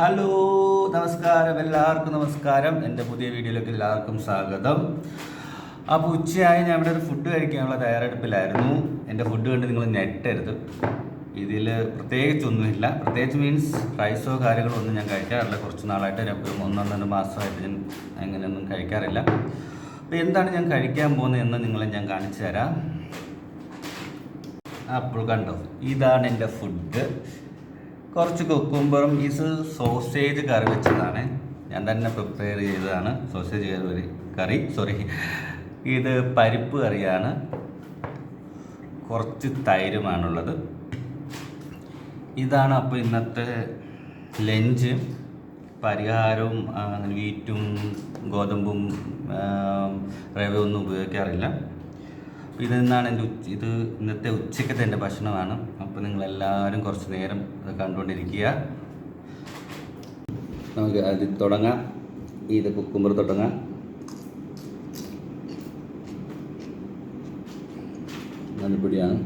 Hello നമസ്കാരം എല്ലാവർക്കും നമസ്കാരം. എന്റെ പുതിയ വീഡിയോയിലേക്ക് എല്ലാവർക്കും സ്വാഗതം. അപ്പോൾ ഉച്ചയായി ഞാൻ ഇവിടെ ഒരു ഫുഡ് കഴിക്കാനുള്ള തയ്യാറെടുപ്പിലായിരുന്നു. എന്റെ ഫുഡ് കണ്ട് നിങ്ങൾ ഞെട്ടരുത്. ഇതിൽ പ്രത്യേകിച്ചൊന്നുമില്ല. പ്രത്യേകിച്ച് മീൻസ് റൈസോ കാര്യങ്ങളോ ഒന്നും ഞാൻ കഴിക്കാറില്ല. കുറച്ച് നാളായിട്ട് ഞാൻ ഒരു ഒന്നൊന്നര മാസമായിട്ട് ഞാൻ അങ്ങനെയൊന്നും കഴിക്കാറില്ല. അപ്പോൾ എന്താണ് ഞാൻ കഴിക്കാൻ പോകുന്നത് എന്ന് നിങ്ങളെ ഞാൻ കാണിച്ചു തരാം. അപ്പോൾ കണ്ടോ ഇതാണ് എന്റെ ഫുഡ് കുറച്ച് കുക്കുംബറും ഇത് സോസേജ് കറി വെച്ചതാണ്. ഞാൻ തന്നെ പ്രിപ്പയർ ചെയ്തതാണ്. സോസേജ് കറി കറി സോറി ഇത് പരിപ്പ് കറിയാണ്. കുറച്ച് തൈരുമാണുള്ളത്. ഇതാണ് അപ്പോൾ ഇന്നത്തെ ലഞ്ച് പരിഹാരവും വീറ്റും ഗോതമ്പും റവ ഒന്നും ഉപയോഗിക്കാറില്ല. ഇതിൽ നിന്നാണ് എന്റെ ഉച്ച ഇത് ഇന്നത്തെ ഉച്ചക്കത്തെ എന്റെ ഭക്ഷണമാണ്. അപ്പോൾ നിങ്ങളെല്ലാവരും കുറച്ച് നേരം ഇത് കണ്ടുകൊണ്ടിരിക്കുക. നമുക്ക് അത് തുടങ്ങാം. ഇത് കുക്കുമ്പർ തുടങ്ങാം. മഞ്ഞപ്പൊടിയാണ്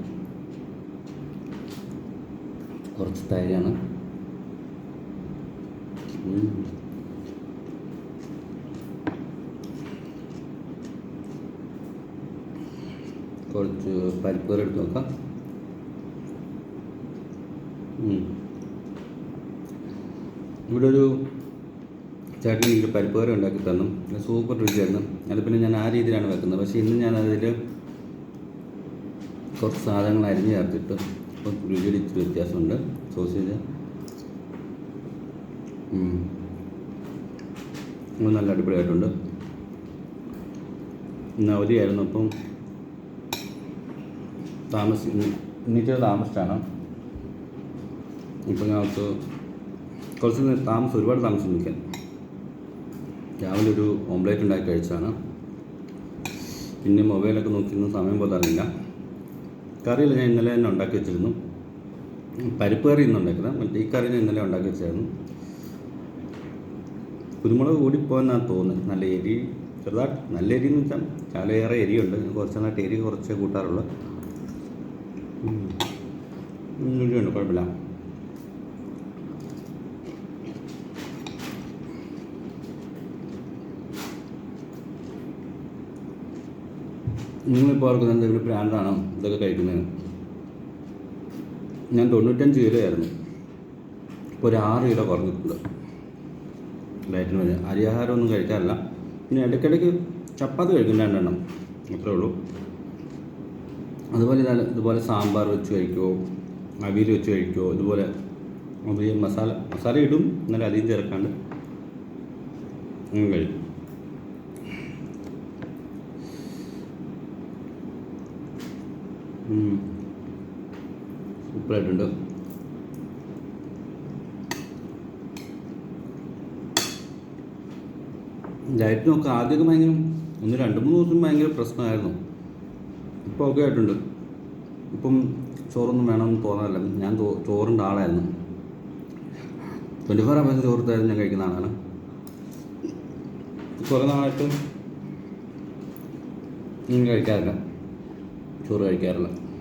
കുറച്ച് തൈരാണ്. കുറച്ച് പരിപ്പ് കറി എടുത്ത് നോക്കാം. ഇവിടെ ഒരു ചേട്ടൻ എനിക്ക് പരിപ്പ് കറി ഉണ്ടാക്കി തന്നു. സൂപ്പർ രുചിയായിരുന്നു. അത് പിന്നെ ഞാൻ ആ രീതിയിലാണ് വെക്കുന്നത്. പക്ഷേ ഇന്ന് ഞാൻ അതിൽ കുറച്ച് സാധനങ്ങൾ അരിഞ്ഞ് ചേർത്തിട്ട് അപ്പം രുചിയുടെ ഇച്ചിരി വ്യത്യാസമുണ്ട്. സോസേജ്. നല്ല അടിപൊളിയായിട്ടുണ്ട്. ഇന്ന് അവധിയായിരുന്നു. അപ്പം താമസി എണീറ്റത് താമസിച്ചാണ്. ഇപ്പം ഞങ്ങൾക്ക് കുറച്ച് താമസം ഒരുപാട് താമസം നിൽക്കാൻ. രാവിലെ ഒരു ഓംലേറ്റ് ഉണ്ടാക്കി കഴിച്ചാണ് പിന്നെ മൊബൈലൊക്കെ നോക്കിയിരുന്ന സമയം പോലെ അറിയില്ല കറിയിൽ ഞാൻ ഇന്നലെ തന്നെ ഉണ്ടാക്കി വെച്ചിരുന്നു. പരിപ്പ് കറി ഇന്ന് ഉണ്ടാക്കിയത്. മറ്റേ ഈ കറി ഞാൻ ഇന്നലെ ഉണ്ടാക്കി വെച്ചായിരുന്നു. കുരുമുളക് കൂടിപ്പോയെന്നാണ് തോന്നുന്നത്. നല്ല എരി ചെറുതായിട്ട് നല്ല എരി എന്ന് വെച്ചാൽ ചാലയേറെ എരിയുണ്ട്. കുറച്ച് നാളായിട്ട് എരി കുറച്ച് കൂട്ടാറുള്ളൂ. ഉം. ഉം, രുചിയുണ്ട് കുഴപ്പമില്ല. നിങ്ങളിപ്പോൾ ഓർക്കുന്നത് എന്തെങ്കിലും ബ്രാൻഡാണോ ഇതൊക്കെ കഴിക്കുന്നത്? ഞാൻ തൊണ്ണൂറ്റഞ്ച് കിലോ ആയിരുന്നു. ഇപ്പോൾ ഒരു ആറ് കിലോ കുറഞ്ഞിട്ടുണ്ട്. ഡയറ്റിന് വേണ്ടി അരിയാഹാരമൊന്നും കഴിക്കാറില്ല. പിന്നെ ഇടയ്ക്കിടയ്ക്ക് ചപ്പാത്തി കഴിക്കും രണ്ടെണ്ണം. അത്രേ ഉള്ളൂ. അതുപോലെ ഇതാ ഇതുപോലെ സാമ്പാർ വെച്ച് കഴിക്കുമോ അവിയൽ വെച്ച് കഴിക്കുമോ ഇതുപോലെ അത് മസാല മസാല ഇടും എന്നാലും അധികം ചേർക്കാണ്ട് കഴിക്കും. സൂപ്പറായിട്ടുണ്ട്. ഡയറ്റ് നോക്കുക. ആദ്യമൊക്കെ ഭയങ്കര ഒന്ന് രണ്ട് മൂന്ന് ദിവസം ഭയങ്കര പ്രശ്നമായിരുന്നു. ഇപ്പോൾ ഒക്കെ ആയിട്ടുണ്ട്. ഇപ്പം ചോറൊന്നും വേണമെന്ന് തോന്നാറില്ല. ഞാൻ തോ- ചോറിന്റെ ആളായിരുന്നു. ട്വന്റി ഫോർ അവേഴ്സ് ചോറത്തായിരുന്നു ഞാൻ കഴിക്കുന്ന ആളാണ്. കുറേ നാളായിട്ട് കഴിക്കാറില്ല. ചോറ് കഴിക്കാറില്ല.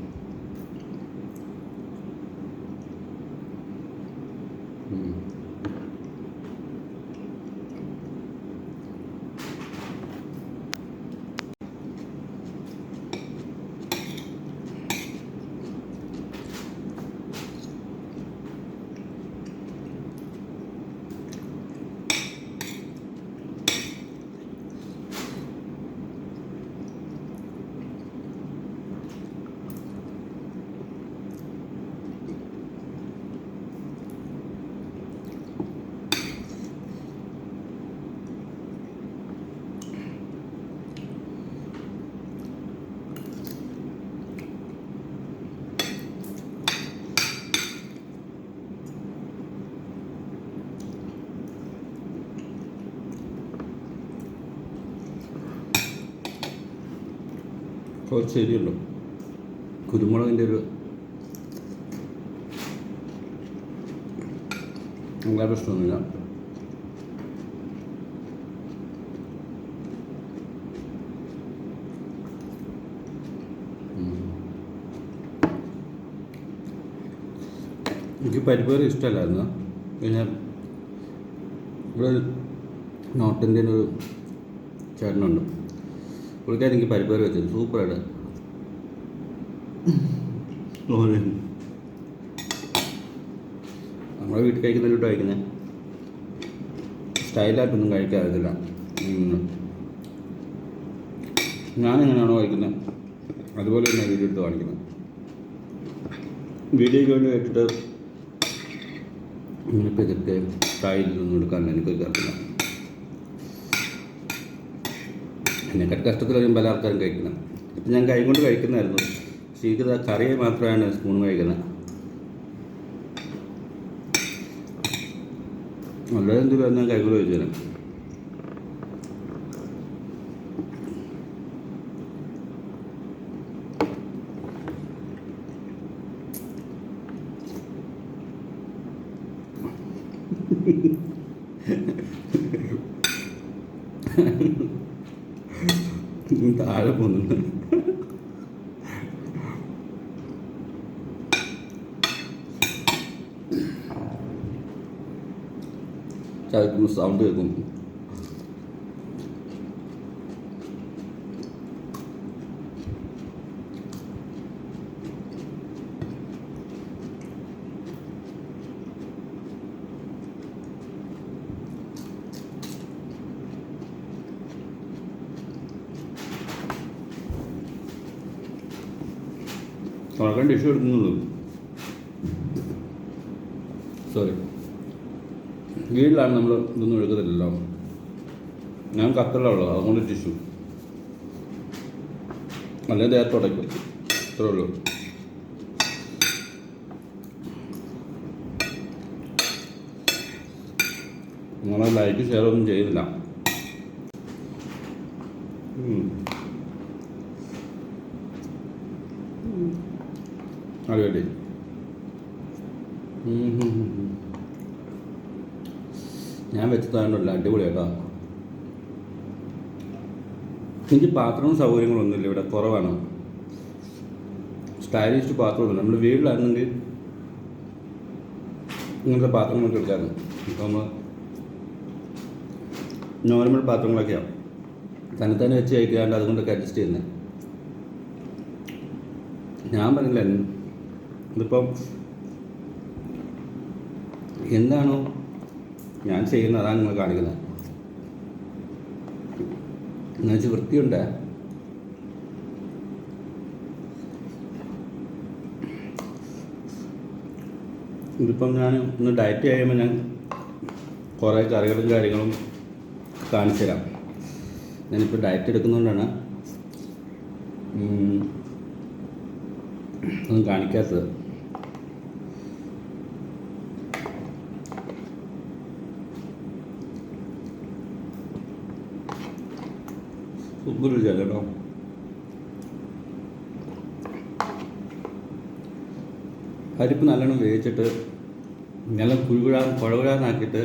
കുറച്ച് ശരിയുള്ളൂ കുരുമുളകിന്റെ ഒരു അങ്ങനെ പ്രശ്നമൊന്നുമില്ല. എനിക്ക് പരിപ്പ് കറി ഇഷ്ടമല്ലായിരുന്നു. പിന്നെ ഇവിടെ നോർത്ത് ഇന്ത്യൻ ഒരു ചേട്ടനുണ്ട്. പുള്ളിക്കാരൻ എനിക്ക് പരിപ്പ് കറി വെച്ചത് സൂപ്പറായിട്ട് നമ്മളെ വീട്ടിൽ കഴിക്കുന്നതിലോട്ട് കഴിക്കുന്നത് സ്റ്റൈലായിട്ടൊന്നും കഴിക്കാറില്ല ഞാനെങ്ങനെയാണോ കഴിക്കുന്നത് അതുപോലെ തന്നെ വീഡിയോ എടുത്ത് കാണിക്കുന്നത് വീഡിയോയ്ക്ക് വേണ്ടി വെച്ചിട്ട് ഇങ്ങനെ പെതിർത്ത് സ്റ്റൈലിലൊന്നും എടുക്കാൻ എനിക്ക് അറിയില്ല കഷ്ടത്തിൽ വരും പല ആൾക്കാരും കഴിക്കുന്നത്. ഇപ്പം ഞാൻ കൈ കൊണ്ട് കഴിക്കുന്നതായിരുന്നു. പക്ഷേ കറി മാത്രമാണ് സ്പൂൺ കഴിക്കുന്നത്. വളരെ എന്തെങ്കിലും ഞാൻ കൈകൊണ്ട് കഴിച്ചു തരാം. താഴെ പോകുന്നുണ്ട് ചായക്കുന്ന സൗണ്ട് കേൾക്കും. തുറക്കാൻ ടിഷ്യൂ എടുക്കുന്നുള്ളൂ സോറി വീട്ടിലാണ് നമ്മൾ ഇതൊന്നും എടുക്കത്തില്ലല്ലോ. ഞാൻ കത്തലുള്ളത് അതുകൊണ്ട് ടിഷ്യു. അല്ലെങ്കിൽ ദേഹത്ത് ഉടയ്ക്കും ഇത്രേ ഉള്ളൂ. നമ്മളെ ലൈക്ക് ഷെയർ ഒന്നും ചെയ്യുന്നില്ല. അടിപൊളി. ഞാൻ വെച്ചതാണല്ല അടിപൊളി കേട്ടോ എനിക്ക് പാത്രവും സൗകര്യങ്ങളൊന്നുമില്ല ഇവിടെ കുറവാണ്. സ്റ്റൈലിഷ് പാത്രമൊന്നുമില്ല നമ്മൾ വീട്ടിലായിരുന്നെങ്കിൽ ഇങ്ങനത്തെ പാത്രങ്ങളൊക്കെ എടുക്കാറുണ്ട് ഇപ്പം നമ്മൾ നോർമൽ പാത്രങ്ങളൊക്കെയാണ് തന്നെ തന്നെ വെച്ച് കഴിക്കാണ്ട് അതുകൊണ്ടൊക്കെ അഡ്ജസ്റ്റ് ചെയ്യുന്നത് ഞാൻ പറഞ്ഞില്ല ഇതിപ്പം എന്താണോ ഞാൻ ചെയ്യുന്നത് അതാണ് നിങ്ങൾ കാണിക്കുന്നത്. എന്നുവെച്ച് വൃത്തിയുണ്ട്. ഇതിപ്പം ഞാൻ ഒന്ന് ഡയറ്റ് ചെയ്യുമ്പോൾ ഞാൻ കുറേ കറികളും കാര്യങ്ങളും കാണിച്ചു തരാം. ഞാനിപ്പോൾ ഡയറ്റ് എടുക്കുന്നതുകൊണ്ടാണ് ഒന്നും കാണിക്കാത്തത്. സൂപ്പർ രുചിയാണ് പരിപ്പ് നല്ലോണം വേവിച്ചിട്ട് നല്ല കുഴുകുഴാൻ കുഴകുഴാന്നാക്കിയിട്ട്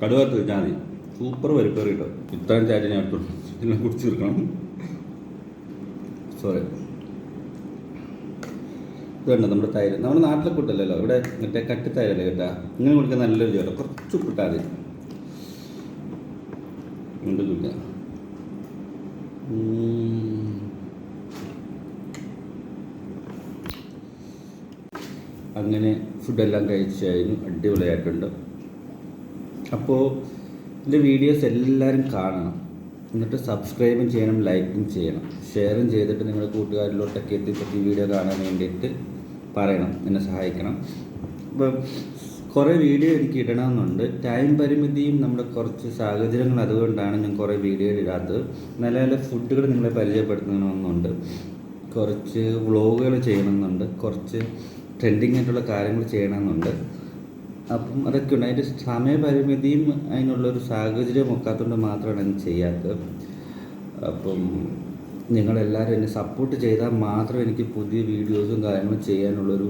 കടുവത്ത് വെച്ചാൽ മതി. സൂപ്പർ പരിപ്പ് കറി കേട്ടോ ഇത്രയും ചാരി ഞാൻ എടുത്തു. എല്ലാം കുടിച്ച് തീർക്കണം. സോറി ഇതുണ്ട് നമ്മുടെ തൈര്? നമ്മുടെ നാട്ടിലെ കൂട്ടല്ലല്ലോ ഇവിടെ മറ്റേ കട്ടി തൈരല്ലേ കേട്ടാ? ഇങ്ങനെ കുടിക്കാൻ നല്ലൊരു ചേട്ടാ കുറച്ച് ഉപ്പിട്ടാൽ മതി. ഉണ്ട് കുടിക്കാം. ഉം. അങ്ങനെ ഫുഡെല്ലാം കഴിച്ച് കഴിഞ്ഞു അടിപൊളിയായിട്ടുണ്ട്. അപ്പോൾ എന്റെ വീഡിയോസ് എല്ലാവരും കാണണം. എന്നിട്ട് സബ്സ്ക്രൈബും ചെയ്യണം ലൈക്കും ചെയ്യണം. ഷെയറും ചെയ്തിട്ട് നിങ്ങളുടെ കൂട്ടുകാരിലോട്ടൊക്കെ എത്തിപ്പെട്ട് ഈ വീഡിയോ കാണാൻ വേണ്ടിയിട്ട് പറയണം എന്നെ സഹായിക്കണം. അപ്പം കുറേ വീഡിയോ എനിക്ക് ഇടണമെന്നുണ്ട്. ടൈം പരിമിതിയും നമ്മുടെ കുറച്ച് സാഹചര്യങ്ങൾ അതുകൊണ്ടാണ് ഞാൻ കുറേ വീഡിയോ ഇടാത്തത്. നല്ല നല്ല ഫുഡുകൾ നിങ്ങളെ പരിചയപ്പെടുത്തണമെന്നുണ്ട്. കുറച്ച് വ്ളോഗുകൾ ചെയ്യണമെന്നുണ്ട്. കുറച്ച് ട്രെൻഡിങ് ആയിട്ടുള്ള കാര്യങ്ങൾ ചെയ്യണമെന്നുണ്ട്. അപ്പം അതൊക്കെ ഉണ്ട്. അതിന്റെ സമയപരിമിതിയും അതിനുള്ളൊരു സാഹചര്യം ഒക്കാത്തതുകൊണ്ട് മാത്രമാണ് ഞാൻ ചെയ്യാത്തത്. അപ്പം നിങ്ങളെല്ലാവരും എന്നെ സപ്പോർട്ട് ചെയ്താൽ മാത്രം എനിക്ക് പുതിയ വീഡിയോസും കാര്യങ്ങളും ചെയ്യാനുള്ളൊരു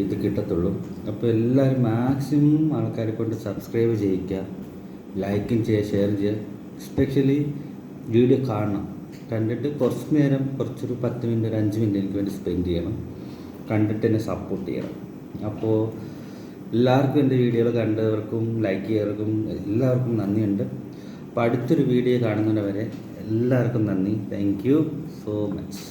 ഇത് കിട്ടത്തുള്ളൂ. അപ്പോൾ എല്ലാവരും മാക്സിമം ആൾക്കാരെ കൊണ്ട് സബ്സ്ക്രൈബ് ചെയ്യിക്കുക ലൈക്കും ചെയ്യുക ഷെയർ ചെയ്യുക. എസ്പെഷ്യലി വീഡിയോ കാണണം. കണ്ടിട്ട് കുറച്ച് നേരം കുറച്ചൊരു പത്ത് മിനിറ്റ് ഒരു അഞ്ച് മിനിറ്റ് എനിക്ക് വേണ്ടി സ്പെൻഡ് ചെയ്യണം. കണ്ടിട്ട് എന്നെ സപ്പോർട്ട് ചെയ്യണം. അപ്പോൾ എല്ലാവർക്കും എന്റെ വീഡിയോകൾ കണ്ടവർക്കും ലൈക്ക് ചെയ്തവർക്കും എല്ലാവർക്കും നന്ദിയുണ്ട്. അപ്പോൾ അടുത്തൊരു വീഡിയോ കാണുന്നവരെ എല്ലാവർക്കും നന്ദി. Thank you so much.